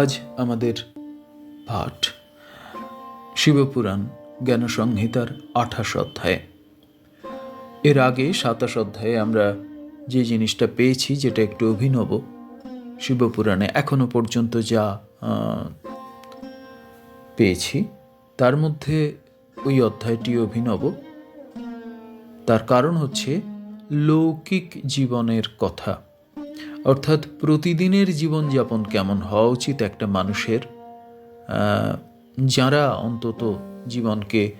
আজ আমাদের পাঠ। শিবপুরাণ, জ্ঞানসংহিতার আঠাশ অধ্যায়। এর আগে সাতাশ অধ্যায়ে আমরা যে জিনিসটা পেয়েছি, যেটা একটু অভিনব, শিবপুরাণে এখনও পর্যন্ত যা পেয়েছি, তার মধ্যে ওই অধ্যায়টি অভিনব। তার কারণ হচ্ছে, লৌকিক জীবনের কথা। অর্থাৎ প্রতিদিনের জীবনযাপন কেমন হওয়া উচিত একটা মানুষের? যারা অন্তত জীবনকে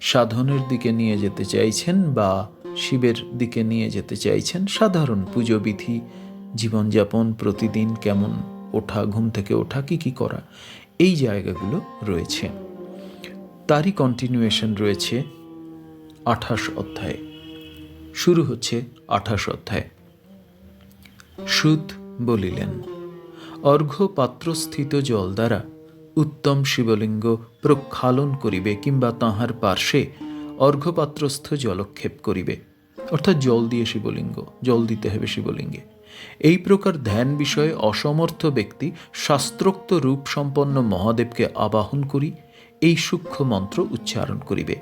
সাধনের দিকে নিয়ে যেতে চাইছেন বা শিবের দিকে নিয়ে যেতে চাইছেন, সাধারণ পুজো বিধি জীবনযাপন প্রতিদিন কেমন, ওঠা, ঘুম থেকে ওঠা, কি কি করা, এই জায়গাগুলো রয়েছে। তারই কন্টিনিউয়েশন রয়েছে আঠাশ অধ্যায়। শুরু হচ্ছে আঠাশ অধ্যায়। সুদ বলিলেন অর্ঘ্য পাত্রস্থিত জল দ্বারা উত্তম শিবলিঙ্গ প্রক্ষালন করিবে কিংবা তাহার পার্শ্বে অর্ঘ্যপাত্রস্থ জলক্ষেপ করিবে। অর্থাৎ জল দিয়ে শিবলিঙ্গ, জল দিতে হবে শিবলিঙ্গে। এই প্রকার ধ্যান বিষয়ে অসমর্থ ব্যক্তি শাস্ত্রোক্ত রূপ সম্পন্ন মহাদেবকে আবাহন করি, এই সূক্ষ্ম মন্ত্র উচ্চারণ করিবে।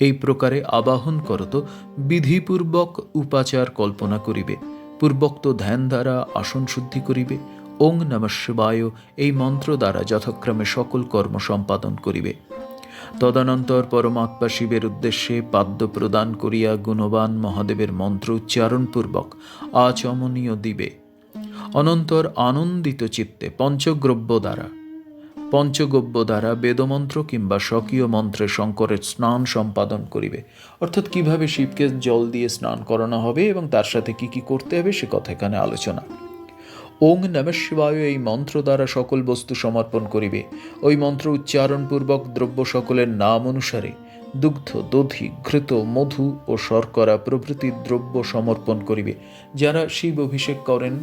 এই প্রকারে আবাহন করত বিধিপূর্বক উপাচার কল্পনা করিবে। পূর্বোক্ত ধ্যান দ্বারা আসন শুদ্ধি করিবে। ওং নম শিবায়, এই মন্ত্র দ্বারা যথাক্রমে সকল কর্ম সম্পাদন করিবে। তদনন্তর পরমাত্মা শিবের উদ্দেশ্যে পাদ্য প্রদান করিয়া গুণবান মহাদেবের মন্ত্র উচ্চারণপূর্বক আচমনীয় দিবে। অনন্তর আনন্দিত চিত্তে পঞ্চগ্রব্য দ্বারা পঞ্চগব্য দ্বারা বেদমন্ত্র কিংবা স্বকীয় মন্ত্রে শঙ্করের স্নান সম্পাদন করিবে। অর্থাৎ কীভাবে শিবকে জল দিয়ে স্নান করানো হবে এবং তার সাথে কি কি করতে হবে সে কথা এখানে আলোচনা। ওং নম শিবায় এই মন্ত্র দ্বারা সকল বস্তু সমর্পণ করিবে। ওই মন্ত্র উচ্চারণপূর্বক দ্রব্য সকলের নাম অনুসারে দুগ্ধ, দধি, ঘৃত, মধু ও শর্করা প্রভৃতি দ্রব্য সমর্পণ করিবে। যারা শিব অভিষেক করেন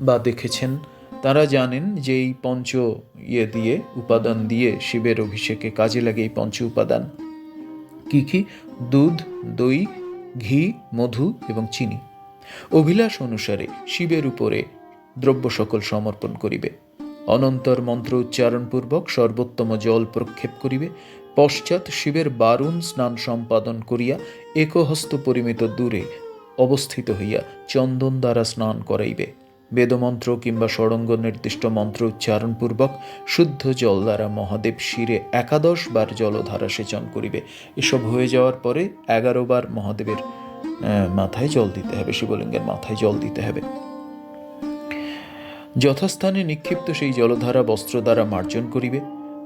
বা দেখেছেন তারা জানেন যে এই পঞ্চ ইয়ে দিয়ে উপাদান দিয়ে শিবের অভিষেকে কাজে লাগে এই পঞ্চ উপাদান। কি কি? দুধ, দই, ঘি, মধু এবং চিনি। অভিলাষ অনুসারে শিবের উপরে দ্রব্য সকল সমর্পণ করিবে। অনন্তর মন্ত্র উচ্চারণপূর্বক সর্বোত্তম জল প্রক্ষেপ করিবে। পশ্চাৎ শিবের বারুণ স্নান সম্পাদন করিয়া একহস্ত পরিমিত দূরে অবস্থিত হইয়া চন্দন দ্বারা স্নান করাইবে। বেদমন্ত্র কিংবা ষড়ঙ্গ নির্দিষ্ট মন্ত্র উচ্চারণপূর্বক শুদ্ধ জল দ্বারা মহাদেব শিরে একাদশ বার জলধারা সেচন করিবে। এসব হয়ে যাওয়ার পরে এগারো বার মহাদেবের মাথায় জল দিতে হবে, শিবলিঙ্গের মাথায় জল দিতে হবে। যথাস্থানে নিক্ষিপ্ত সেই জলধারা বস্ত্র দ্বারা মার্জন করিবে।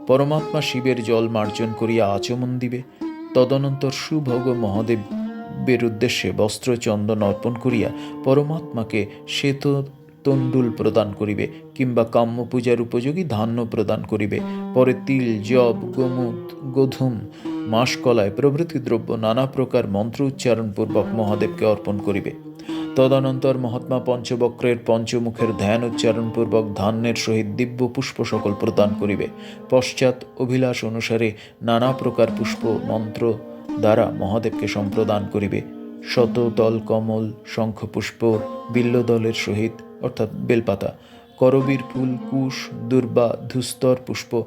পরমাত্মা শিবের জল মার্জন করিয়া আচমন দিবে। তদনন্তর সুভোগ মহাদেবের উদ্দেশ্যে বস্ত্র চন্দন অর্পণ করিয়া পরমাত্মাকে শ্বেত তণ্ডুল প্রদান করিবে, কিংবা কাম্য পূজার উপযোগী ধান্য প্রদান করিবে। পরে তিল জব গোমুদ, গোধূম, মাসকলায় প্রভৃতি দ্রব্য নানা প্রকার মন্ত্র উচ্চারণপূর্বক মহাদেবকে অর্পণ করিবে। তদনন্তর মহাত্মা পঞ্চবক্রের পঞ্চমুখের ধ্যান উচ্চারণপূর্বক ধান্যের সহিত দিব্য পুষ্প সকল প্রদান করিবে। পশ্চাৎ অভিলাষ অনুসারে নানা প্রকার পুষ্প, মন্ত্র দ্বারা মহাদেবকে সম্প্রদান করিবে। শতদল কমল, শঙ্খপুষ্প, বিল্লদলের সহিত অর্থাৎ বেলপাতা, করবীর ফুল, কুশ, দুর্বা ধুস্তর পুষ্প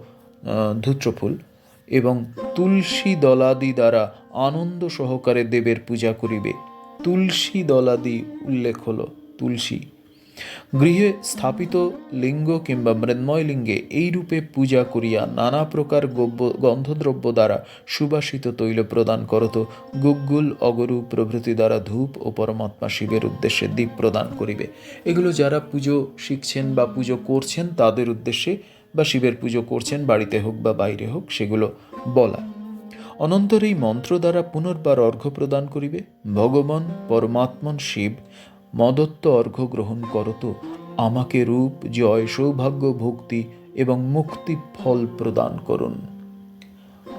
ধূত্রফুল এবং তুলসী দলাদি দ্বারা আনন্দ সহকারে দেবের পূজা করিবে। তুলসী দলাদি উল্লেখ হলো তুলসী। গৃহে স্থাপিত লিঙ্গ কিংবা মৃন্ময় লিঙ্গে এই রূপে পূজা করিয়া নানা প্রকার গব্য, গন্ধদ্রব্য দ্বারা সুবাসিত তৈল প্রদান করত। গুগ্গুল, অগরু প্রভৃতি দ্বারা ধূপ ও পরমাত্মা শিবের উদ্দেশ্যে দীপ প্রদান করিবে। এগুলো যারা পুজো শিখছেন বা পুজো করছেন তাদের উদ্দেশ্যে বা শিবের পুজো করছেন বাড়িতে হোক বা বাইরে হোক সেগুলো বলা। অনন্তর এই মন্ত্র দ্বারা পুনর্বার অর্ঘ্য প্রদান করিবে। ভগবান পরমাত্মন শিব মদত্ত অর্ঘ্য গ্রহণ করত আমাকে রূপ, জয়, সৌভাগ্য, ভক্তি এবং মুক্তি ফল প্রদান করুন।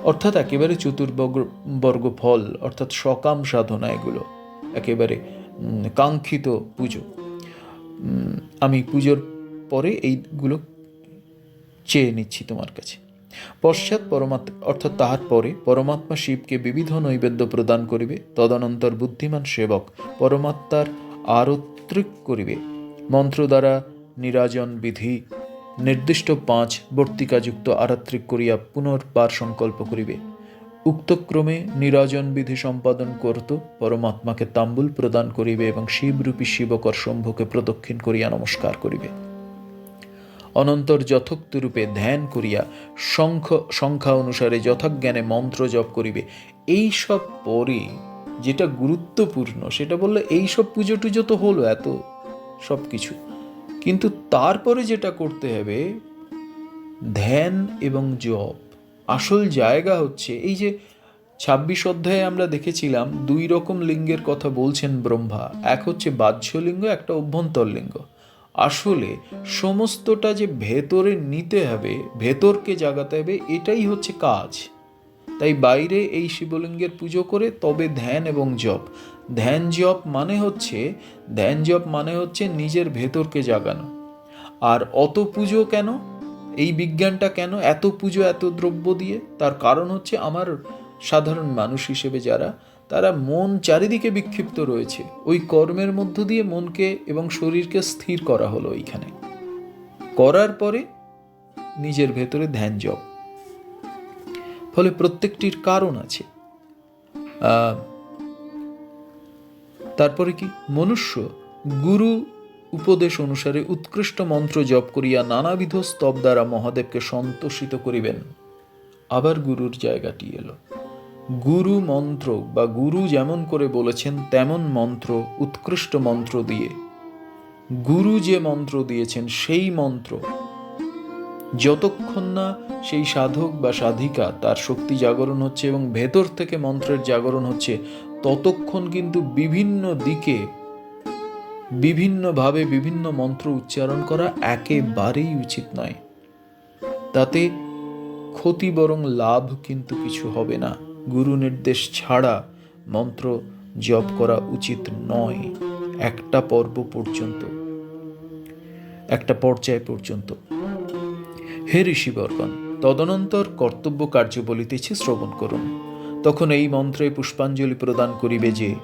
অর্থাৎ একেবারে চতুর্বর্গ বর্গ ফল অর্থাৎ সকাম সাধনা এগুলো। একেবারে কাঙ্ক্ষিত পুজো। আমি পুজোর পরে এইগুলো চেয়ে নিচ্ছি তোমার কাছে। পশ্চাৎ পরমাত্মা, অর্থাৎ তাহার পরে পরমাত্মা শিবকে বিবিধ নৈবেদ্য প্রদান করিবে। তদনন্তর বুদ্ধিমান সেবক পরমাত্মার আরত্রিক করিবে। মন্ত্র দ্বারা নিরাজন বিধি, নির্দিষ্ট পাঁচ বর্তিকাযুক্ত আরাত্রিক করিয়া পুনর্বার সংকল্প করিবে। উক্তক্রমে নিরাজন বিধি সম্পাদন করত পরমাত্মাকে তাম্বুল প্রদান করিবে এবং শিবরূপী শিবকর শম্ভুকে প্রদক্ষিণ করিয়া নমস্কার করিবে। অনন্তর যথোক্তরূপে ধ্যান করিয়া শঙ্খ, সংখ্যা অনুসারে যথাজ্ঞানে মন্ত্র জপ করিবে। এই সব পরে যেটা গুরুত্বপূর্ণ, সেটা বললে এই সব পুজো টুজো তো হলো এত সব কিছু। কিন্তু তারপরে যেটা করতে হবে, ধ্যান এবং জপ। আসল জায়গা হচ্ছে এই যে ছাব্বিশ অধ্যায়ে আমরা দেখেছিলাম, দুই রকম লিঙ্গের কথা বলছেন ব্রহ্মা। এক হচ্ছে বাহ্য লিঙ্গ একটা অভ্যন্তর লিঙ্গ আসলে সমস্তটা যে ভেতরে নিতে হবে, ভেতরকে জাগাতে হবে, এটাই হচ্ছে কাজ। তাই বাইরে এই শিবলিঙ্গের পুজো করে তবে ধ্যান এবং জপ। ধ্যান জপ মানে হচ্ছে, ধ্যান জপ মানে হচ্ছে নিজের ভেতরকে জাগানো। আর অত পুজো কেন? এই বিজ্ঞানটা কেন এত পুজো, এত দ্রব্য দিয়ে? তার কারণ হচ্ছে আমার সাধারণ মানুষ হিসেবে যারা, তারা মন চারিদিকে বিক্ষিপ্ত রয়েছে। ওই কর্মের মধ্য দিয়ে মনকে এবং শরীরকে স্থির করা হলো ওইখানে করার পরে নিজের ভেতরে ধ্যান জপ। ফলে প্রত্যেকটির কারণ আছে। তারপরে কি? মনুষ্য গুরু উপদেশ অনুসারে উৎকৃষ্ট মন্ত্র জপ করিয়া নানাবিধ স্তব দ্বারা মহাদেবকে সন্তোষিত করিবেন। আবার গুরুর জায়গাটি এলো। গুরু মন্ত্র বা গুরু যেমন করে বলেছেন, তেমন মন্ত্র, উৎকৃষ্ট মন্ত্র দিয়ে। গুরু যে মন্ত্র দিয়েছেন, সেই মন্ত্র যতক্ষণ না সেই সাধক বা সাধিকা তার শক্তি জাগরণ হচ্ছে এবং ভেতর থেকে মন্ত্রের জাগরণ হচ্ছে, ততক্ষণ কিন্তু বিভিন্ন দিকে, বিভিন্নভাবে বিভিন্ন মন্ত্র উচ্চারণ করা একেবারেই উচিত নয়। তাতে ক্ষতি বরং লাভ কিন্তু কিছু হবে না। গুরু নির্দেশ ছাড়া মন্ত্র জপ করা উচিত নয় একটা পর্ব পর্যন্ত, একটা পর্যায় পর্যন্ত। হে ঋষিবর্গণ, তদনন্তর কর্তব্য কার্য বলিতেছি শ্রবণ করুন। তখন এই মন্ত্রে পুষ্পাঞ্জলি প্রদান করিবে যে,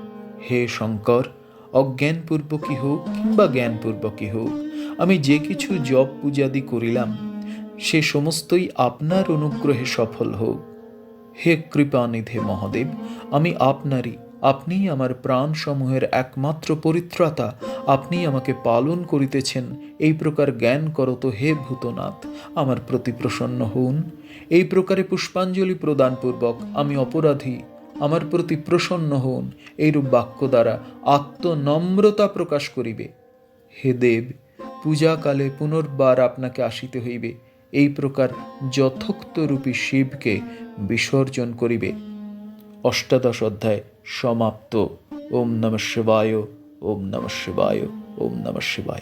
হে শঙ্কর অজ্ঞানপূর্বকই হোক কিংবা জ্ঞানপূর্বকই হোক, আমি যে কিছু জপ পূজাদি করিলাম, সে সমস্তই আপনার অনুগ্রহে সফল হোক। হে কৃপানিধে মহাদেব, আমি আপনারই আপনিই আমার প্রাণসমূহের একমাত্র পরিত্রাতা। আপনি আমাকে পালন করিতেছেন। এই প্রকার জ্ঞান করত হে ভূতনাথ। আমার প্রতি প্রসন্ন হউন। এই প্রকারে পুষ্পাঞ্জলি প্রদানপূর্বক আমি অপরাধী। আমার প্রতি প্রসন্ন হউন। এইরূপ বাক্য দ্বারা আত্মনম্রতা প্রকাশ করিবে। হে দেব, পূজাকালে পুনর্বার আপনাকে আসিতে হইবে। এই প্রকার যথোক্তরূপী শিবকে বিসর্জন করিবে। অষ্টাদশ অধ্যায়। সমাপ্ত। ওম নম শিবায়, ওম নম শিবায়, ওম নম শিবায়।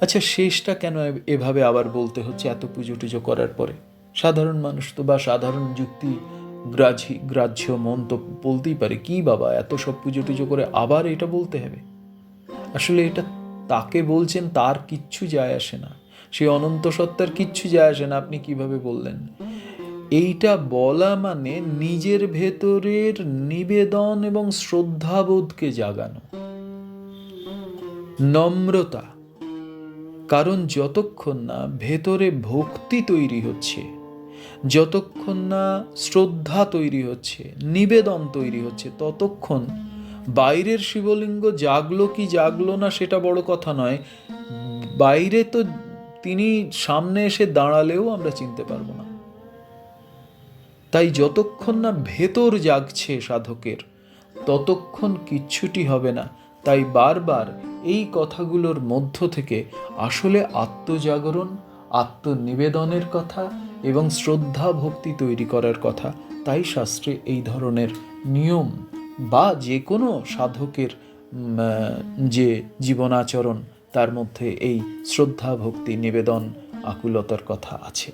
আচ্ছা শেষটা কেন এভাবে আবার বলতে হচ্ছে এত পুজো টুজো করার পরে? সাধারণ মানুষ তো বা সাধারণ যুক্তি গ্রাহ্য গ্রাহ্য মন তো বলতেই পারে। কি বাবা, এত সব পুজো টুজো করে আবার এটা বলতে হবে? আসলে এটা তাকে বলছেন, তার কিচ্ছু যায় আসে না। সেই অনন্ত সত্তার কিচ্ছু যায় আসে না। আপনি কীভাবে বললেন? এইটা বলা মানে নিজের ভেতরের নিবেদন এবং শ্রদ্ধাবোধকে জাগানো। নম্রতা, কারণ যতক্ষণ না ভেতরে ভক্তি তৈরি হচ্ছে, যতক্ষণ না শ্রদ্ধা তৈরি হচ্ছে, নিবেদন তৈরি হচ্ছে, ততক্ষণ বাইরের শিবলিঙ্গ জাগলো কি জাগলো না সেটা বড় কথা নয়। বাইরে তো তিনি সামনে এসে দাঁড়ালেও আমরা চিনতে পারব না। তাই যতক্ষণ না ভেতর জাগছে সাধকের, ততক্ষণ কিচ্ছুটি হবে না। তাই বারবার এই কথাগুলোর মধ্য থেকে আসলে আত্মজাগরণ, আত্মনিবেদনের কথা এবং শ্রদ্ধা ভক্তি তৈরি করার কথা। তাই শাস্ত্রে এই ধরনের নিয়ম বা যে কোনো সাধকের যে জীবনাচরণ, তার মধ্যে এই শ্রদ্ধা ভক্তি নিবেদন আকুলতার কথা আছে।